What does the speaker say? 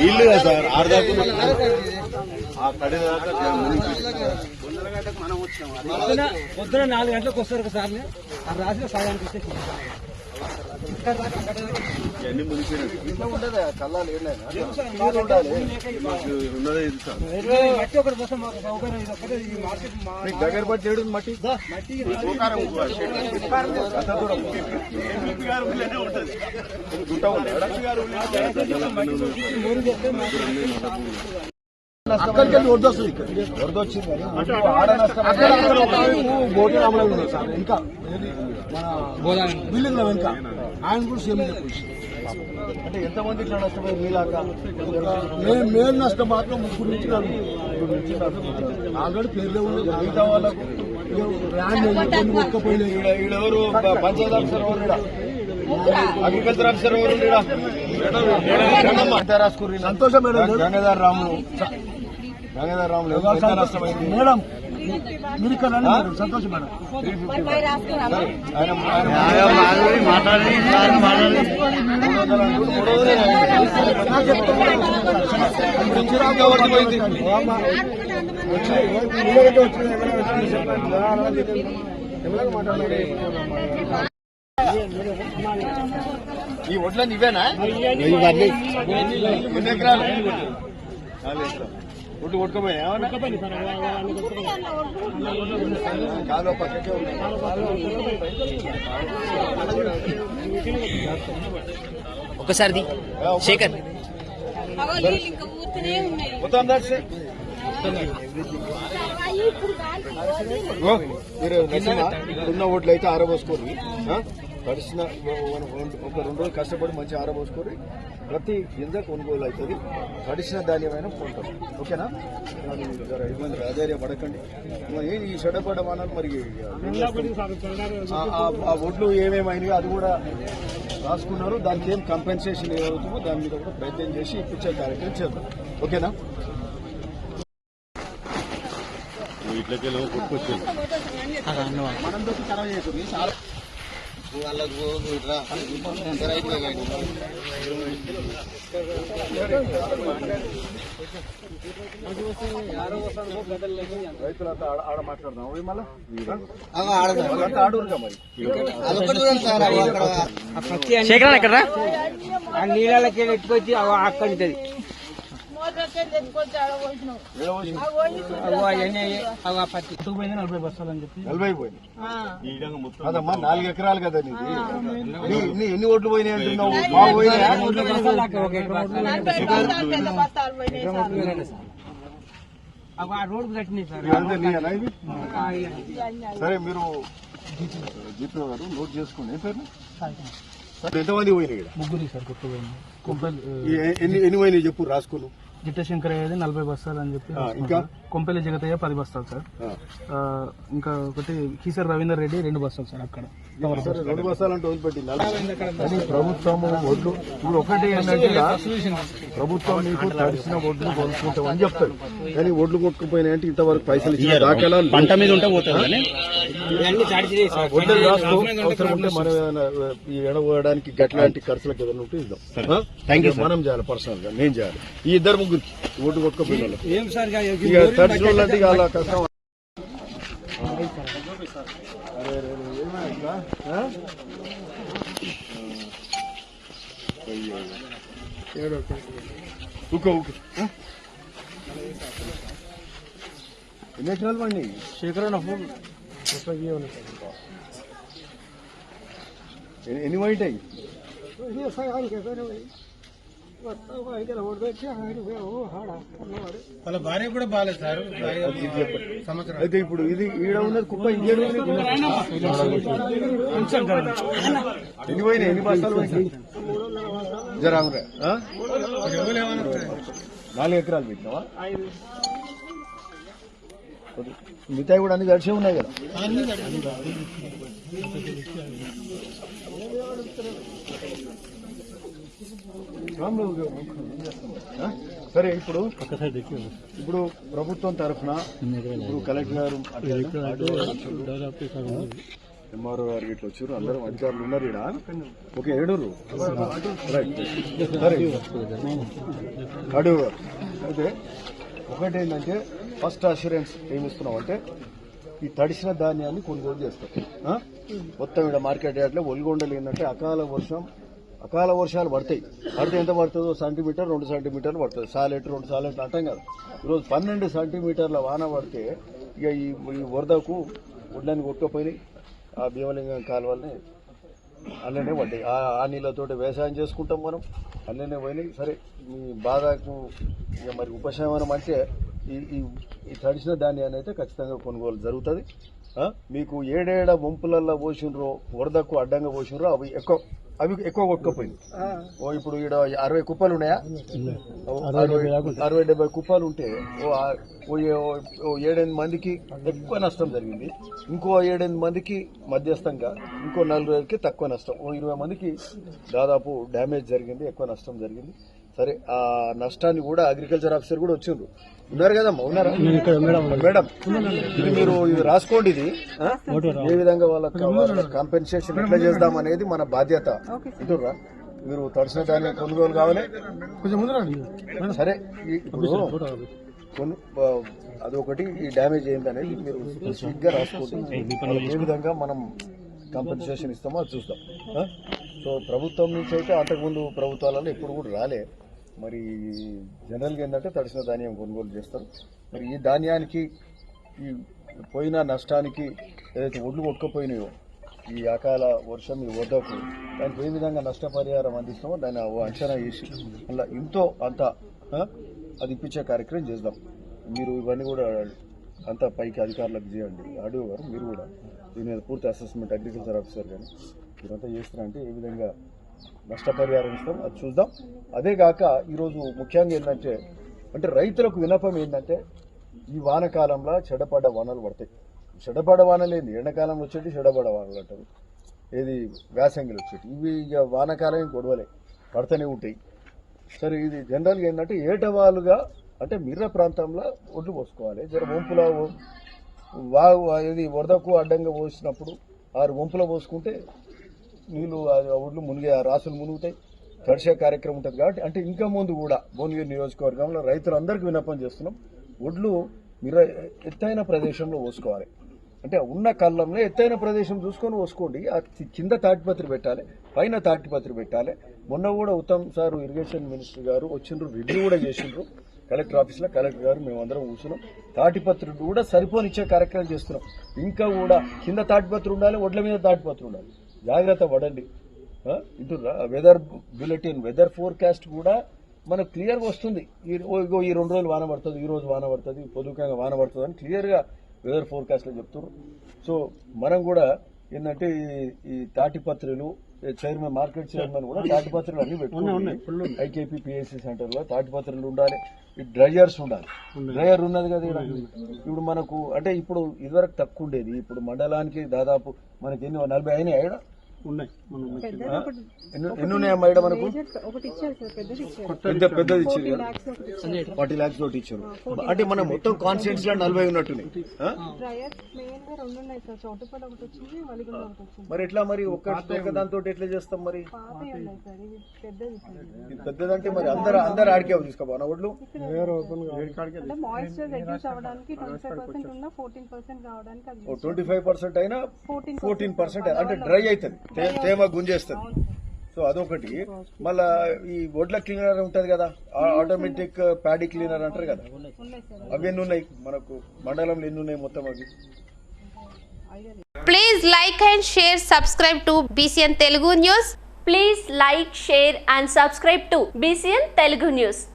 ఇల్లు కదా సార్ ఆరు దాకా ఆ కడి దాకా పొద్దున నాలుగు గంటలకు వస్తారు సార్ ఆ రాత్రి సాయానికి వస్తే ఇవన్నీ మునిగిపోయినట్టు ఉండదు? కళ్ళాలు ఏంటైనా మాకు ఉన్నదే ఇది సార్. మట్టి ఒకటి కోసం మాకు సౌకర్యం ఇది ఒక్కటే. ఈ మార్కెట్ మా మీకు దగ్గర పట్టి ఏడు మట్టి? మట్టి గుట్ట ఉంది? అక్కడికి వెళ్ళి వస్తుంది ఇక్కడ వచ్చింది బోటి ఉన్నారు సార్. ఇంకా? మన బిల్డింగ్లో వెనుక ఆయన కూడా సేమ్ అంటే ఎంతమంది ఇట్లా మీలాగా మేము మేము నష్టం మాత్రం ముగ్గురు నుంచి. ఆల్రెడీ పేర్లే మిగతా వాళ్ళకు ల్యాండ్ కొన్ని ఒక్కపోయినాయి ఈడ ఈడెవరు పంచాయత్ ఆఫీసర్ అగ్రికల్చర్ ఆఫీసర్ ఎవరు సంతోషం మేడం. గంగాధర్ రాములు మేడం మీరు ఇక్కడ సంతోషం? మేడం ఆయన ఆయన మాట్లాడి ఈ ఒడ్ల ఇవేనా? ఎన్ని ఎకరాలు. ఒడ్డు కొట్టుకుపోయినా కాలువ పక్కకే ఉన్నాయి ఒకసారిది శేఖర్. మొత్తం ఓ, మీరు ఉన్న ఓట్లు అయితే ఆరబోసుకోరు. తడిసిన ఒక రెండు రోజులు కష్టపడి మంచి ఆరబోసుకోరు ప్రతి గింజ కొనుగోలు అవుతుంది. తడిసిన ధాన్యమైన కొంటాం. ఓకేనా? ఇబ్బంది ఆధార్య పడకండి. మరి ఏం ఈ చెడపడ వానాలు మరి ఆ- ఒడ్లు ఏమేమైనాయో అది కూడా రాసుకున్నారు. దానికి ఏం కంపెన్సేషన్ ఏమవుతుందో దాని మీద కూడా ప్రయత్నం చేసి ఇప్పించే కార్యక్రమం చేద్దాం. ఓకేనా? ఇట్లకెళ్ళి కొట్టుకొచ్చింది రైతులంతా ఆడ ఆడ మాట్లాడదాం. మళ్ళా. మరి. ఎక్కడ నీళ్ళకి ఎట్టుకొచ్చి అక్కడి. ఉంటుంది అదమ్మా నాలుగు ఎకరాలు కదా నీది. నీ- నీ ఎన్ని ఓట్లు పోయినాయి అంటున్నావు? సార్. రోడ్డు కట్టినాయి మీరు జీపీ గారు నోట్ చేసుకోండి. ఏం పేరు? సరే, ఎంతమంది పోయినాయి ఇక్కడ? ముగ్గురి సార్ ఎన్ని ఎన్ని పోయినాయి చెప్పు రాసుకోను. జిట్ట శంకర్ అయ్యేది నలభై బస్తాలు అని చెప్పి ఇంకా? కొంపెల్లి జగతయ్య పది బస్తాలు సార్. ఇంకా ఒకటి కీసర్ రవీందర్ రెడ్డి రెండు బస్తాలు సార్ అక్కడ. సరే రెండు వదిలిపెట్టింది అది ప్రభుత్వం ఒడ్లు. ఇప్పుడు ఒకటి ఏంటంటే ప్రభుత్వం మీకు తడిసిన ఒడ్లు కొనుక్కుంటాం అని చెప్తాడు కానీ ఒడ్లు కొట్టుకుపోయినాయంటే ఇంతవరకు పైసలు పంట మీద ఉంటే పోతుంది ఈ ఎడబోయడానికి గట్లాంటి ఖర్చులకు ఏదైనా ఉంటే ఇద్దాం. థ్యాంక్ యూ మనం చేయాలి పర్సనల్గా. నేను చేయాలి. ఈ ఇద్దరు ముగ్గురికి ఒడ్డు కొట్టుకుపోయిన వాళ్ళకి. ఏం సార్ ఇక ఇక తడిసిన వాళ్ళంటే ఇక ఆ? అయ్యో. ఊకో ఊకో ఆ? ఎన్ని ఎకరాలు పండి శేఖర్ ఎన్ని- ఎన్ని పోయింటాయి వాళ్ళ భార్య కూడా బాగాలేదు సార్ అయితే ఇప్పుడు ఇది ఈడ ఉన్నది కుప్ప ఇంకేడు? ఎన్ని పోయినాయి ఎన్ని బస్తాలు ఆ? నాలుగు ఎకరాలు పెట్టినావా మిగతా కూడా అన్ని గడిచే ఉన్నాయి కదా. సరే ఇప్పుడు ఇప్పుడు ప్రభుత్వం తరఫున ఇప్పుడు కలెక్టర్ గారు ఎంఆర్ఓ గారు ఇట్లా వచ్చారు అందరూ అధికారులు ఉన్నారు ఇక్కడ ఓకే ఏడురు. రైట్ సరే. అడుగు. అయితే ఒకటి ఏంటంటే ఫస్ట్ అష్యూరెన్స్ ఏమిస్తున్నాం అంటే ఈ తడిసిన ధాన్యాన్ని కొనుగోలు చేస్తాం. మొత్తం ఇక్కడ మార్కెట్ యార్డ్లో ఒలిగొండలు ఏంటంటే అకాల వర్షం అకాల వర్షాలు పడతాయి. పడితే ఎంత పడుతుందో సెంటీమీటర్ రెండు సెంటీమీటర్లు పడుతుంది. సాలెట్ రెండు సాలెట్లు అంటాం కదా. ఈరోజు పన్నెండు సెంటీమీటర్ల వాన పడితే ఇక ఈ ఈ వరదకు ఒడ్లని కొట్టుకుపోయి ఆ భీమలింగం కాలువల్ని అల్లనే పడ్డాయి. ఆ ఆ నీళ్ళతోటి వ్యవసాయం చేసుకుంటాం మనం. అల్లనే పోయినాయి. సరే మీ బాధకు ఇక మరి ఉపశమనం అంటే ఈ తడిసిన ధాన్యాన్ని అయితే ఖచ్చితంగా కొనుగోలు జరుగుతుంది? మీకు ఏడేడ వంపులల్లో పోసినరో వరదకు అడ్డంగా పోసినరో అవి ఎక్కువ అవి ఎక్కువ కొట్టుకుపోయింది. ఓ ఇప్పుడు ఈడ అరవై కుప్పలు ఉన్నాయా? అరవై డెబ్బై కుప్పలు ఉంటే ఓ ఆ- ఓ ఏ- ఓ- ఓ ఏడెనిమిది మందికి ఎక్కువ నష్టం జరిగింది. ఇంకో ఏడెనిమిది మందికి మధ్యస్థంగా ఇంకో నలుగురికి తక్కువ నష్టం. ఓ ఇరవై మందికి దాదాపు డ్యామేజ్ జరిగింది ఎక్కువ నష్టం జరిగింది. సరే ఆ నష్టాన్ని కూడా అగ్రికల్చర్ ఆఫీసర్ కూడా వచ్చిండ్రు. ఉన్నారు కదమ్మా ఉన్నారా? మేడం మీరు ఇది రాసుకోండి ఇది? ఏ విధంగా వాళ్ళకి కాంపెన్సేషన్ ఎట్లా చేద్దాం అనేది మన బాధ్యత. ఇటురా మీరు తడిసిన ధాన్యం కొనుగోలు కావాలి. కొంచెం సరే ఈ- ఇప్పుడు కొను ఆ, అదొకటి ఈ డ్యామేజ్ ఏందనేది మీరు స్పెసిఫిక్గా రాసుకోండి. వాళ్ళకి ఏ విధంగా మనం కాంపెన్సేషన్ ఇస్తామో అది చూస్తాం? సో ప్రభుత్వం నుంచి అయితే అంతకుముందు ప్రభుత్వాలలో ఎప్పుడు కూడా రాలే. మరి జనరల్గా ఏంటంటే తడిసిన ధాన్యం కొనుగోలు చేస్తారు. మరి ఈ ధాన్యానికి ఈ పోయిన నష్టానికి ఏదైతే ఒడ్లు కొట్టుకుపోయినాయో ఈ అకాల వర్షం ఈ వద్దకు దానికి ఏ విధంగా నష్టపరిహారం అందిస్తామో దాన్ని అంచనా వేసి అలా ఇంతో అంత అది ఇప్పించే కార్యక్రమం చేద్దాం. మీరు ఇవన్నీ కూడా అంతా పైకి అధికారులకు చేయండి. ఆడియో గారు మీరు కూడా దీని మీద పూర్తి అసెస్మెంట్ అగ్రికల్చర్ ఆఫీసర్ కానీ మీరంతా చేస్తారంటే ఏ విధంగా నష్టపరిహారం ఇస్తాం అది చూద్దాం. అదే కాక ఈరోజు ముఖ్యంగా ఏంటంటే అంటే రైతులకు వినపం ఏంటంటే ఈ వానకాలంలో చెడపడ్డ వానలు పడతాయి. చెడపడ్డ వానలు ఏంది? ఎండాకాలంలో వచ్చేటి చెడపడ్డ వానలు అంటారు. ఏది? వేసంగిలు వచ్చేటి ఇవి ఇక వానకాలం గొడవలే పడతనే ఉంటాయి. సరే ఇది జనరల్గా ఏంటంటే ఏటవాలుగా అంటే మిర్ర ప్రాంతంలో ఒడ్లు పోసుకోవాలి. జర వంపుల వా ఇది వరదకు అడ్డంగా పోసినప్పుడు ఆరు వంపుల పోసుకుంటే నీళ్ళు ఆ ఒడ్లు మునిగే ఆ రాసులు మునుగుతాయి. తడిసే కార్యక్రమం ఉంటుంది కాబట్టి అంటే ఇంకా ముందు కూడా భువనగిరి నియోజకవర్గంలో రైతులందరికీ విన్నపం చేస్తున్నాం. ఒడ్లు మీరు ఎత్తైన ప్రదేశంలో పోసుకోవాలి. అంటే ఉన్న కళ్ళంలో ఎత్తైన ప్రదేశం చూసుకొని పోసుకోండి. ఆ కింద తాటిపత్రి పెట్టాలి పైన తాటిపత్రి పెట్టాలి. మొన్న కూడా ఉత్తమ్ సార్ ఇరిగేషన్ మినిస్టర్ గారు వచ్చిండ్రు రివ్యూ కూడా చేసిండ్రు. కలెక్టర్ ఆఫీస్లో కలెక్టర్ గారు మేమందరం కూర్చున్నాం. తాటిపత్రుడు కూడా సరిపోనిచ్చే కార్యక్రమం చేస్తున్నాం. ఇంకా కూడా కింద తాటిపత్రి ఉండాలి ఒడ్ల మీద తాటిపత్రి ఉండాలి. జాగ్రత్త పడండి. ఆ, ఇటు వెదర్ బులెటిన్ వెదర్ ఫోర్కాస్ట్ కూడా మనకు క్లియర్గా వస్తుంది. ఈ ఈ రెండు రోజులు వాన పడుతుంది ఈ రోజు వాన పడుతుంది పొద్దుకంగా వాన పడుతుంది అని క్లియర్గా వెదర్ ఫోర్కాస్ట్లో చెప్తున్నారు సో మనం కూడా ఏంటంటే ఈ- తాటిపత్రులు చైర్మన్ మార్కెట్ చైర్మన్ కూడా తాటిపత్రులు అన్ని పెట్టుకున్నాయి ఐకేపీ పిఎస్సి సెంటర్లో తాటిపత్రులు ఉండాలి ఈ డ్రైయర్స్ ఉండాలి. డ్రైయర్ ఉన్నది కదా. ఇప్పుడు మనకు అంటే ఇప్పుడు ఇదివరకు తక్కువ ఉండేది. ఇప్పుడు మండలానికి దాదాపు మనకి ఎన్ని నలభై అయినాయి ఉన్నాయి? ఎన్ని మనకు? ఒకటి ఇచ్చారు సార్ పెద్దది ఇచ్చారు. పెద్ద పెద్దది ఇచ్చారు. ఫార్టీ ఇచ్చారు. అంటే మనం మొత్తం కాన్స్టిట్యూన్స్లో నలభై ఉన్నట్టున్నాయి. మరి ఎట్లా మరి? ఒక్క దాంతో ఎట్లా చేస్తాం మరి? పెద్దదంటే మరి అందరు అందరు ఆడికే రెడ్యూస్ అవ్వడానికి ట్వంటీ ఫైవ్ పర్సెంట్ అయినా ఫోర్టీన్ పర్సెంట్ అంటే డ్రై అవుతుంది. తేమ గుంజేస్తుంది. సో అదొకటి. మళ్ళా ఈ ఒడ్ల క్లీనర్ ఉంటది కదా ఆటోమేటిక్ ప్యాడీ క్లీనర్ అంటారు కదా. అవన్నీ ఉన్నాయి మనకు మండలంలో ఎన్ని ఉన్నాయి మొత్తం అవి? Please like and share subscribe to BCN Telugu news please like share and subscribe to BCN Telugu news